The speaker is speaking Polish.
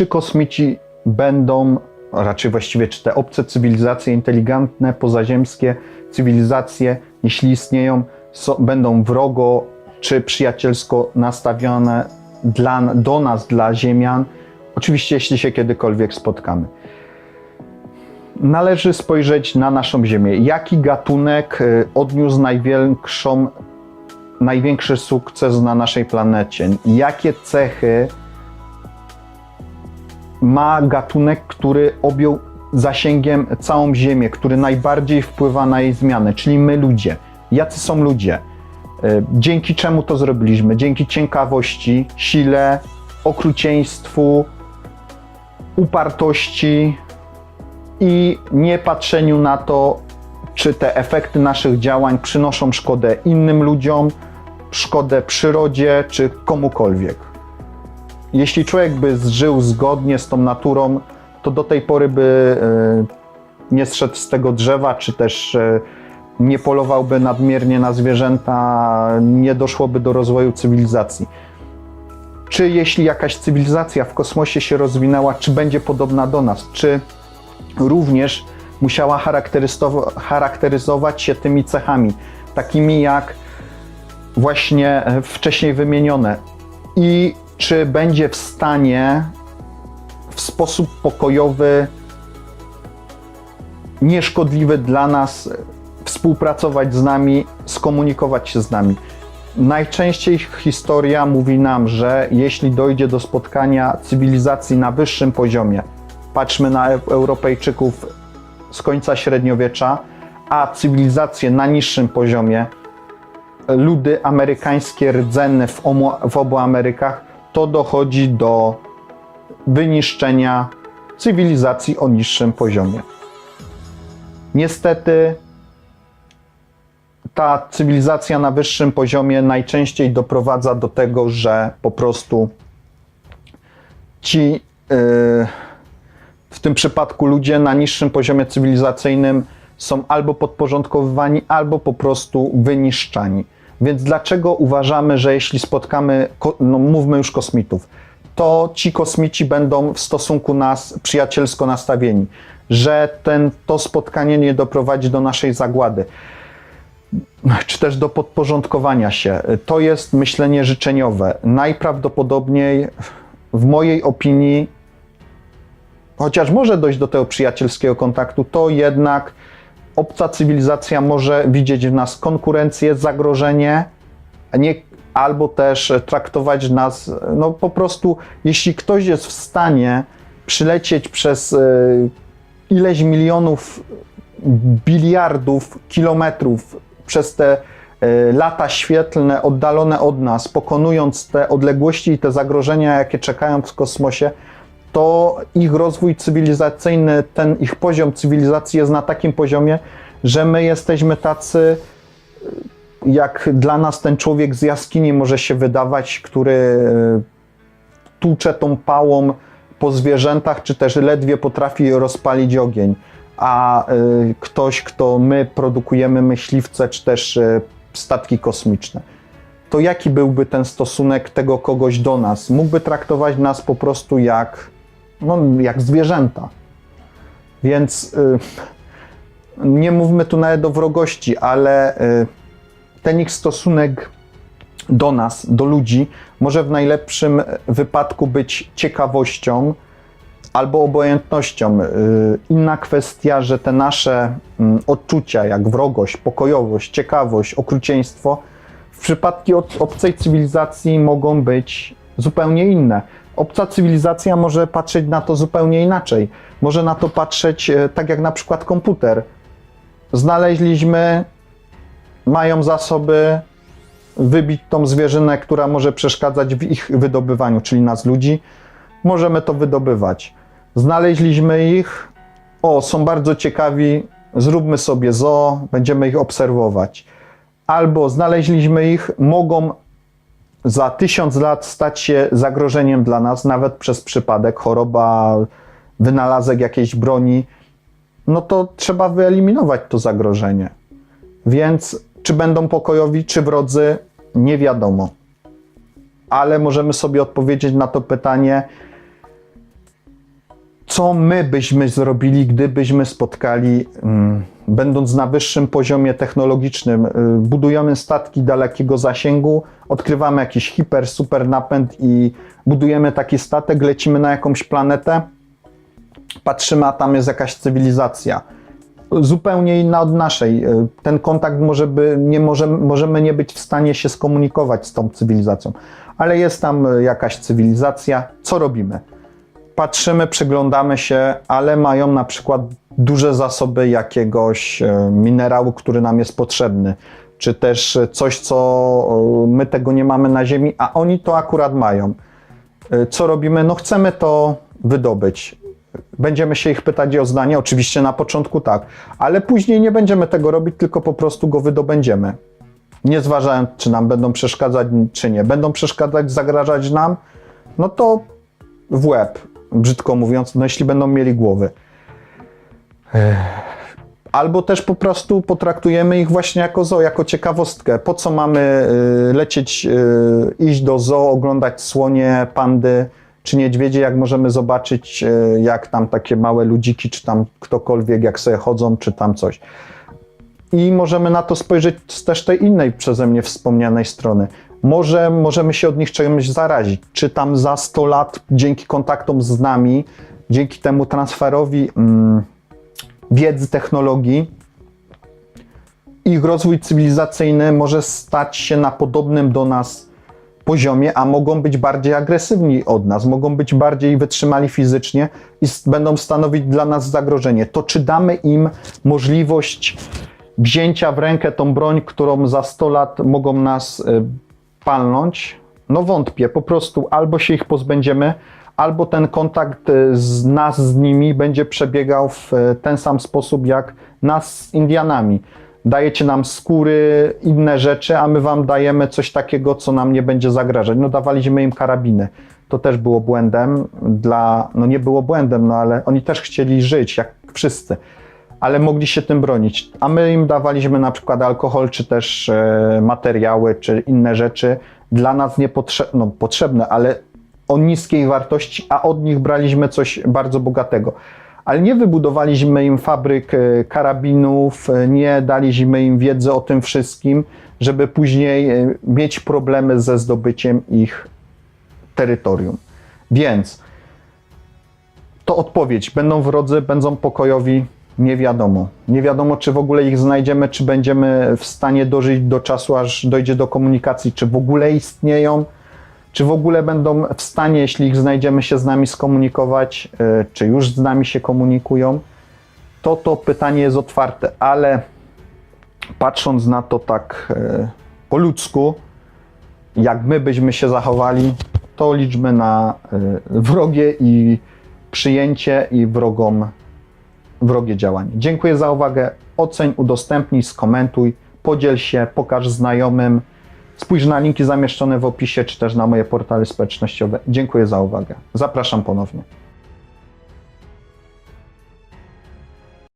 czy kosmici będą, raczej właściwie czy te obce cywilizacje inteligentne, pozaziemskie cywilizacje, jeśli istnieją, so, będą wrogo czy przyjacielsko nastawione dla, do nas, dla Ziemian. Oczywiście, jeśli się kiedykolwiek spotkamy. Należy spojrzeć na naszą Ziemię. Jaki gatunek y, odniósł największą, największy sukces na naszej planecie? Jakie cechy ma gatunek, który objął zasięgiem całą Ziemię, który najbardziej wpływa na jej zmianę, czyli my ludzie. Jacy są ludzie? Y, Dzięki czemu to zrobiliśmy? Dzięki ciekawości, sile, okrucieństwu, upartości i nie patrzeniu na to, czy te efekty naszych działań przynoszą szkodę innym ludziom, szkodę przyrodzie czy komukolwiek. Jeśli człowiek by żył zgodnie z tą naturą, to do tej pory by e, nie zszedł z tego drzewa, czy też e, nie polowałby nadmiernie na zwierzęta, nie doszłoby do rozwoju cywilizacji. Czy jeśli jakaś cywilizacja w kosmosie się rozwinęła, czy będzie podobna do nas, czy również musiała charakteryzowa- charakteryzować się tymi cechami, takimi jak właśnie e, wcześniej wymienione. I czy będzie w stanie w sposób pokojowy, nieszkodliwy dla nas współpracować z nami, skomunikować się z nami. Najczęściej historia mówi nam, że jeśli dojdzie do spotkania cywilizacji na wyższym poziomie, patrzmy na Eu- Europejczyków z końca średniowiecza, a cywilizacje na niższym poziomie, ludy amerykańskie rdzenne w, w obu Amerykach, to dochodzi do wyniszczenia cywilizacji o niższym poziomie. Niestety, ta cywilizacja na wyższym poziomie najczęściej doprowadza do tego, że po prostu ci, yy, w tym przypadku ludzie na niższym poziomie cywilizacyjnym są albo podporządkowywani, albo po prostu wyniszczani. Więc dlaczego uważamy, że jeśli spotkamy, no mówmy już kosmitów, to ci kosmici będą w stosunku nas przyjacielsko nastawieni, że ten, to spotkanie nie doprowadzi do naszej zagłady czy też do podporządkowania się. To jest myślenie życzeniowe. Najprawdopodobniej, w mojej opinii, chociaż może dojść do tego przyjacielskiego kontaktu, to jednak obca cywilizacja może widzieć w nas konkurencję, zagrożenie, nie, albo też traktować nas, no po prostu, jeśli ktoś jest w stanie przylecieć przez e, ileś milionów, biliardów kilometrów przez te e, lata świetlne oddalone od nas, pokonując te odległości i te zagrożenia, jakie czekają w kosmosie, to ich rozwój cywilizacyjny, ten ich poziom cywilizacji jest na takim poziomie, że my jesteśmy tacy, jak dla nas ten człowiek z jaskini może się wydawać, który e, tłucze tą pałą po zwierzętach, czy też ledwie potrafi rozpalić ogień. A y, ktoś, kto my produkujemy myśliwce, czy też statki kosmiczne, to jaki byłby ten stosunek tego kogoś do nas? Mógłby traktować nas po prostu jak, no, jak zwierzęta. Więc y, nie mówmy tu nawet o wrogości, ale y, ten ich stosunek do nas, do ludzi, może w najlepszym wypadku być ciekawością albo obojętnością. Y, Inna kwestia, że te nasze mm, odczucia, jak wrogość, pokojowość, ciekawość, okrucieństwo, w przypadku ob- obcej cywilizacji mogą być zupełnie inne. Obca cywilizacja może patrzeć na to zupełnie inaczej. Może na to patrzeć e, tak jak na przykład komputer. Znaleźliśmy, mają zasoby, wybić tą zwierzynę, która może przeszkadzać w ich wydobywaniu, czyli nas ludzi, możemy to wydobywać. Znaleźliśmy ich, o, są bardzo ciekawi, zróbmy sobie zoo, będziemy ich obserwować. Albo znaleźliśmy ich, mogą za tysiąc lat stać się zagrożeniem dla nas, nawet przez przypadek, choroba, wynalazek jakiejś broni, no to trzeba wyeliminować to zagrożenie. Więc czy będą pokojowi, czy wrodzy, nie wiadomo. Ale możemy sobie odpowiedzieć na to pytanie, co my byśmy zrobili, gdybyśmy spotkali, mm, będąc na wyższym poziomie technologicznym, y, budujemy statki dalekiego zasięgu, odkrywamy jakiś hiper, super napęd i budujemy taki statek, lecimy na jakąś planetę, patrzymy, a tam jest jakaś cywilizacja. Zupełnie inna od naszej. Y, Ten kontakt może by, nie możemy, możemy nie być w stanie się skomunikować z tą cywilizacją, ale jest tam y, jakaś cywilizacja. Co robimy? Patrzymy, przyglądamy się, ale mają na przykład duże zasoby jakiegoś e, minerału, który nam jest potrzebny, czy też coś, co e, my tego nie mamy na Ziemi, a oni to akurat mają. E, Co robimy? No chcemy to wydobyć. Będziemy się ich pytać o zdanie, oczywiście na początku tak, ale później nie będziemy tego robić, tylko po prostu go wydobędziemy. Nie zważając, czy nam będą przeszkadzać, czy nie. Będą przeszkadzać, zagrażać nam, no to w łeb, brzydko mówiąc, no jeśli będą mieli głowy. Albo też po prostu potraktujemy ich właśnie jako zoo, jako ciekawostkę. Po co mamy y, lecieć, y, iść do zoo, oglądać słonie, pandy czy niedźwiedzie, jak możemy zobaczyć, y, jak tam takie małe ludziki, czy tam ktokolwiek, jak sobie chodzą, czy tam coś. I możemy na to spojrzeć z też tej innej przeze mnie wspomnianej strony. Może możemy się od nich czymś zarazić. Czy tam za 100 lat, dzięki kontaktom z nami, dzięki temu transferowi mm, wiedzy, technologii, ich rozwój cywilizacyjny może stać się na podobnym do nas poziomie, a mogą być bardziej agresywni od nas, mogą być bardziej wytrzymali fizycznie i będą stanowić dla nas zagrożenie. To czy damy im możliwość wzięcia w rękę tą broń, którą za 100 lat mogą nas y, palnąć? No wątpię, po prostu albo się ich pozbędziemy, albo ten kontakt y, z nas z nimi będzie przebiegał w y, ten sam sposób jak nas z Indianami. Dajecie nam skóry, inne rzeczy, a my wam dajemy coś takiego, co nam nie będzie zagrażać. No dawaliśmy im karabiny. To też było błędem dla, no nie było błędem, no ale oni też chcieli żyć, jak wszyscy ale mogli się tym bronić. A my im dawaliśmy na przykład alkohol, czy też e, materiały, czy inne rzeczy dla nas niepotrzebne, no, potrzebne, ale o niskiej wartości, a od nich braliśmy coś bardzo bogatego. Ale nie wybudowaliśmy im fabryk e, karabinów, e, nie daliśmy im wiedzy o tym wszystkim, żeby później mieć problemy ze zdobyciem ich terytorium. Więc to odpowiedź. Będą wrodzy, będą pokojowi? Nie wiadomo. Nie wiadomo, czy w ogóle ich znajdziemy, czy będziemy w stanie dożyć do czasu, aż dojdzie do komunikacji, czy w ogóle istnieją, czy w ogóle będą w stanie, jeśli ich znajdziemy, się z nami skomunikować, y, czy już z nami się komunikują. To to pytanie jest otwarte, ale patrząc na to tak y, po ludzku, jak my byśmy się zachowali, to liczmy na y, wrogie i przyjęcie i wrogom wrogie działanie. Dziękuję za uwagę. Oceń, udostępnij, skomentuj, podziel się, pokaż znajomym. Spójrz na linki zamieszczone w opisie, czy też na moje portale społecznościowe. Dziękuję za uwagę. Zapraszam ponownie.